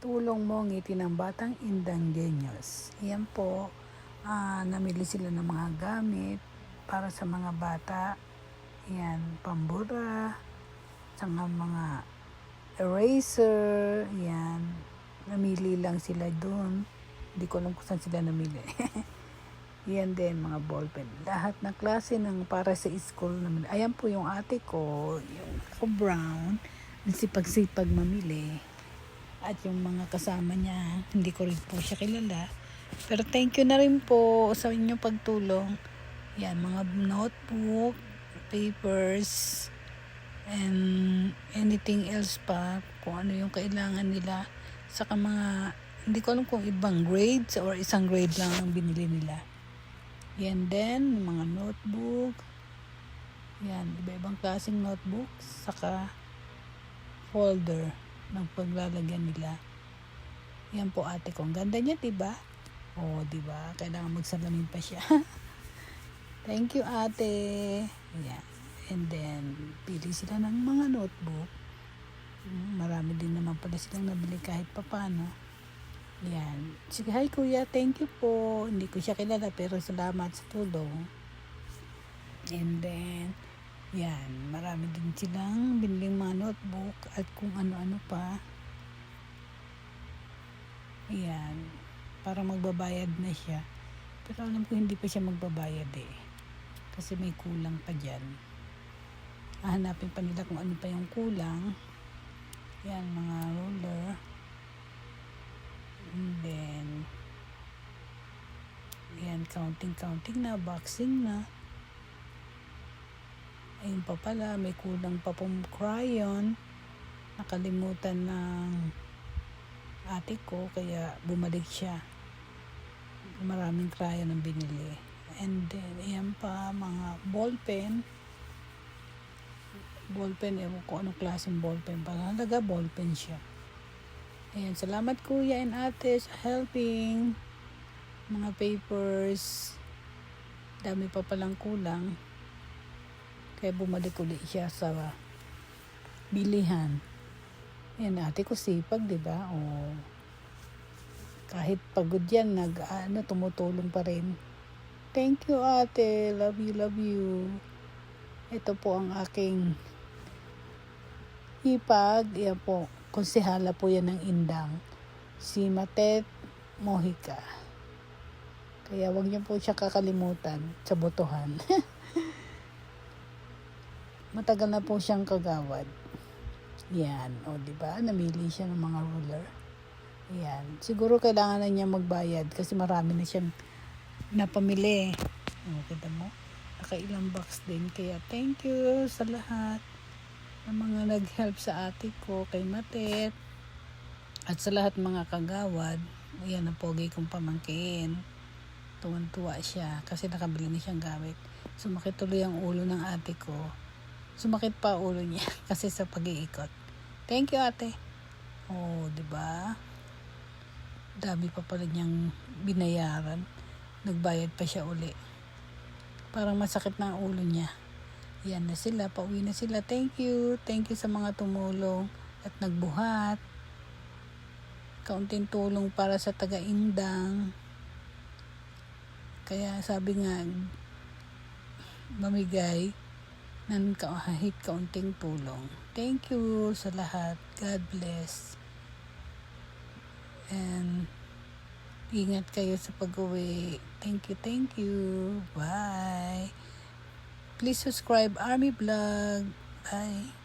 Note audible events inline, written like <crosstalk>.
Tulong mo ngiti ng batang indang genius. Yan po, ah, namili sila ng mga gamit para sa mga bata. Yan, pambura, saka mga eraser, yan. Namili lang sila doon. Hindi ko alam kung saan sila namili. <laughs> yan din, mga ballpen. Lahat na klase ng para sa school naman. Ayan po yung ate ko, yung ako brown, ang sipag-sipag mamili. At yung mga kasama niya, hindi ko rin po siya kilala. Pero thank you na rin po sa inyong pagtulong. Yan, mga notebook, papers, and anything else pa, kung ano yung kailangan nila. Saka mga, hindi ko alam kung ibang grades or isang grade lang ang binili nila. Yan din, mga notebook. Yan, iba-ibang klaseng notebook. Saka folder ng paglalagyan nila. Yan po ate ko. Ang ganda niya, diba? Oo, diba? Kailangan magsalamin pa siya. <laughs> Thank you, ate. Yan. And then, pili sila ng mga notebook. Mm, Marami din naman pala silang nabili kahit papano. Yan. Sige, hi kuya, thank you po. Hindi ko siya kilala pero salamat sa tulong. And then, yan, marami din silang biniling mga notebook at kung ano-ano pa. Yan, para magbabayad na siya. Pero alam ko hindi pa siya magbabayad eh. Kasi may kulang pa dyan. Hahanapin pa nila kung ano pa yung kulang. Yan, mga ruler. And then, yan, counting-counting na, boxing na. Ayun pa pala, may kulang pa pong crayon. Nakalimutan ng ate ko, kaya bumalik siya. Maraming crayon ang binili. And then, ayan pa, mga ballpen. Ballpen, ewan ko anong klaseng ballpen. Parang halaga ballpen siya. Ayan, salamat kuya and ate sa helping. Mga papers. Dami pa palang kulang. Kaya bumalik ulit siya sa bilihan. Yan, ate ko sipag, di ba? O, kahit pagod yan, nag, ano, tumutulong pa rin. Thank you, ate. Love you, love you. Ito po ang aking ipag. Yan po, konsehala po yan ng Indang. Si Matet Mojica. Kaya wag niyo po siya kakalimutan sa botohan. <laughs> Matagal na po siyang kagawad. Yan, o di ba? Namili siya ng mga ruler. Yan. Siguro kailangan na niya magbayad kasi marami na siyang napamili. O, kita mo? Nakailang box din. Kaya thank you sa lahat ng mga nag-help sa ate ko, kay Matet, at sa lahat mga kagawad. Ayan ang pogi kong pamangkin. Tuwan-tuwa siya kasi nakabili na siyang gamit. Sumakit tuloy ang ulo ng ate ko. Sumakit pa ulo niya <laughs> kasi sa pag-iikot. Thank you ate. Oh, 'di ba? Dami pa pala niyang binayaran. Nagbayad pa siya uli. Parang masakit na ang ulo niya. Yan na sila, pauwi na sila. Thank you. Thank you sa mga tumulong at nagbuhat. Kaunting tulong para sa taga-indang. Kaya sabi nga, mamigay ng kahit kaunting tulong. Thank you sa lahat. God bless. And ingat kayo sa pag-uwi. Thank you, thank you. Bye. Please subscribe Army Vlog. Bye.